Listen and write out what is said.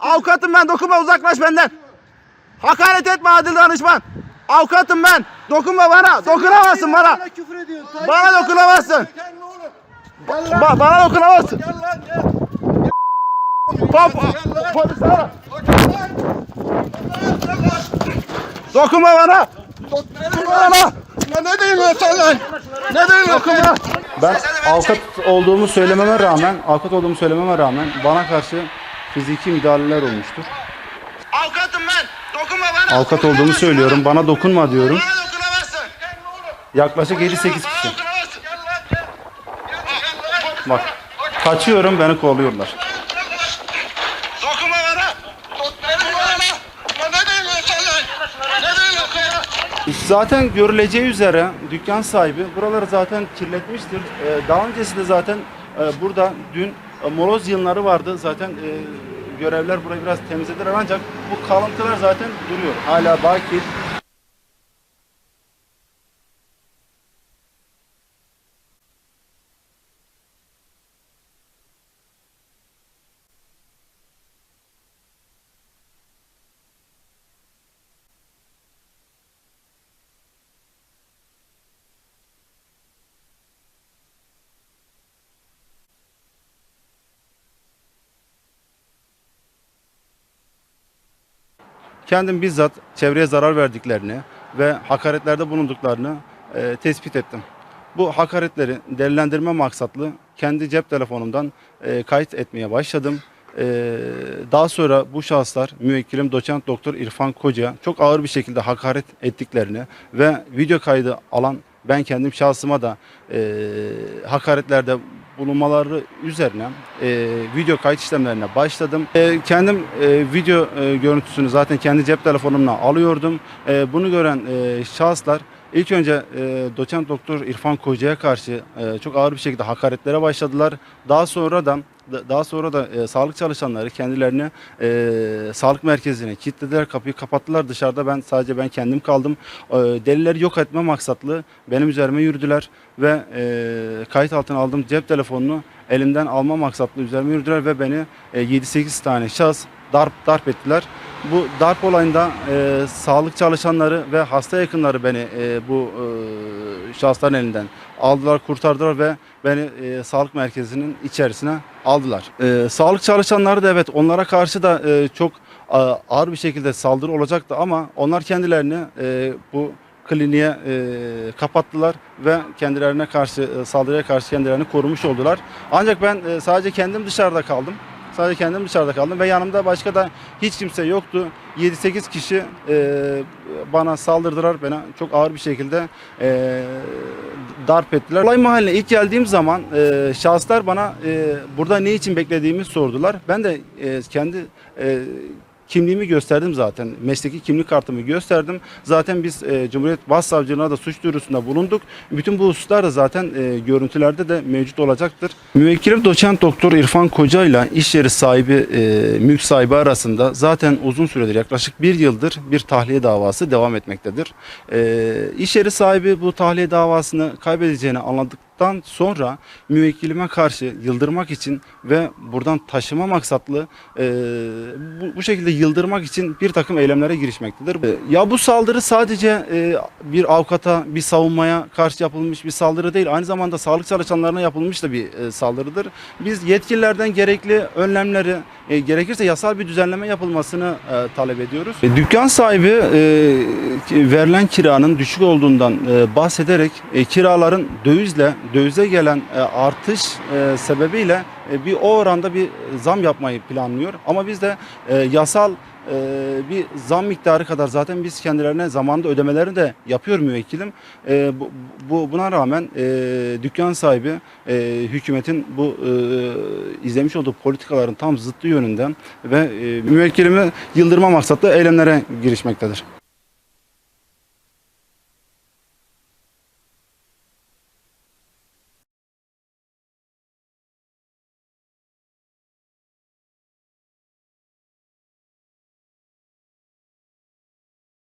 Avukatım ben dokunma uzaklaş benden. Hakaret etme adil danışman. Avukatım ben. Dokunma bana. Dokunamazsın bana. Bana dokunamazsın. Ba- bana dokunamazsın. Pop, polis ara. Dokunma bana. Dokunma bana. Lan ne diyorsun sen lan? Ne diyorsun Dokunma. Ben avukat olduğumu söylememe rağmen, avukat olduğumu söylememe rağmen bana karşı fiziki müdahaleler olmuştur. Avukatım ben. Dokunma bana. Avukat olduğumu söylüyorum. Bana dokunma diyorum. Bana dokunamazsın. Yaklaşık 7-8 kişi. Bak kaçıyorum beni kovalıyorlar. Dokunma bana. Dokunma bana. Ne diyorsun sen? Ne diyorsun? Zaten görüleceği üzere dükkan sahibi buraları zaten kirletmiştir. Ee, daha öncesinde zaten e, burada dün moloz yığınları vardı. Zaten e, görevler burayı biraz temizlediler ancak bu kalıntılar zaten duruyor. Hala baki. Kendim bizzat çevreye zarar verdiklerini ve hakaretlerde bulunduklarını e, tespit ettim. Bu hakaretleri delillendirme maksatlı kendi cep telefonumdan e, kayıt etmeye başladım. E, daha sonra bu şahıslar müvekkilim doçent doktor İrfan Koca çok ağır bir şekilde hakaret ettiklerini ve video kaydı alan ben kendim şahsıma da e, hakaretlerde bulunmaları üzerine e, video kayıt işlemlerine başladım. E, kendim e, video e, görüntüsünü zaten kendi cep telefonumla alıyordum. E, bunu gören e, şahıslar ilk önce e, doçent doktor İrfan Koca'ya karşı e, çok ağır bir şekilde hakaretlere başladılar. Daha sonra da da- daha sonra da e, sağlık çalışanları kendilerini e, sağlık merkezine kilitlediler, kapıyı kapattılar dışarıda. Ben sadece ben kendim kaldım. E, delilleri yok etme maksatlı benim üzerime yürüdüler ve e, kayıt altına aldığım cep telefonunu elimden alma maksatlı üzerime yürüdüler ve beni e, 7-8 tane şahıs darp darp ettiler. Bu darp olayında e, sağlık çalışanları ve hasta yakınları beni e, bu e, şahısların elinden aldılar, kurtardılar ve beni e, sağlık merkezinin içerisine aldılar. E, sağlık çalışanları da evet onlara karşı da e, çok a- ağır bir şekilde saldırı olacaktı ama onlar kendilerini e, bu kliniğe e, kapattılar ve kendilerine karşı e, saldırıya karşı kendilerini korumuş oldular. Ancak ben e, sadece kendim dışarıda kaldım. Sadece kendim dışarıda kaldım ve yanımda başka da hiç kimse yoktu. 7-8 kişi e, bana saldırdılar. Bana çok ağır bir şekilde e, darp ettiler. Olay mahalline ilk geldiğim zaman e, şahıslar bana e, burada ne için beklediğimi sordular. Ben de e, kendi e, kimliğimi gösterdim zaten. Mesleki kimlik kartımı gösterdim. Zaten biz e, Cumhuriyet Başsavcılığına da suç duyurusunda bulunduk. Bütün bu hususlar da zaten e, görüntülerde de mevcut olacaktır. Müvekkilim doçent doktor İrfan Koca ile iş yeri sahibi, e, mülk sahibi arasında zaten uzun süredir yaklaşık bir yıldır bir tahliye davası devam etmektedir. E, iş yeri sahibi bu tahliye davasını kaybedeceğini anladıktan sonra müvekkilime karşı yıldırmak için ve buradan taşıma maksatlı e, bu, bu şekilde yıldırmak için bir takım eylemlere girişmektedir. E, Ya bu saldırı sadece e, bir avukata, bir savunmaya karşı yapılmış bir saldırı değil. Aynı zamanda sağlık çalışanlarına yapılmış da bir e, saldırıdır. Biz yetkililerden gerekli önlemleri, e, gerekirse yasal bir düzenleme yapılmasını e, talep ediyoruz. E, dükkan sahibi e, verilen kiranın düşük olduğundan e, bahsederek e, kiraların dövizle, dövize gelen e, artış e, sebebiyle e, bir o oranda bir zam yapmayı planlıyor. Ama biz de yasal bir zam miktarı kadar zaten biz kendilerine zamanında ödemelerini de yapıyor müvekkilim. Bu, bu buna rağmen dükkan sahibi hükümetin bu izlemiş olduğu politikaların tam zıttı yönünden ve e, müvekkilimi yıldırma maksatlı eylemlere girişmektedir.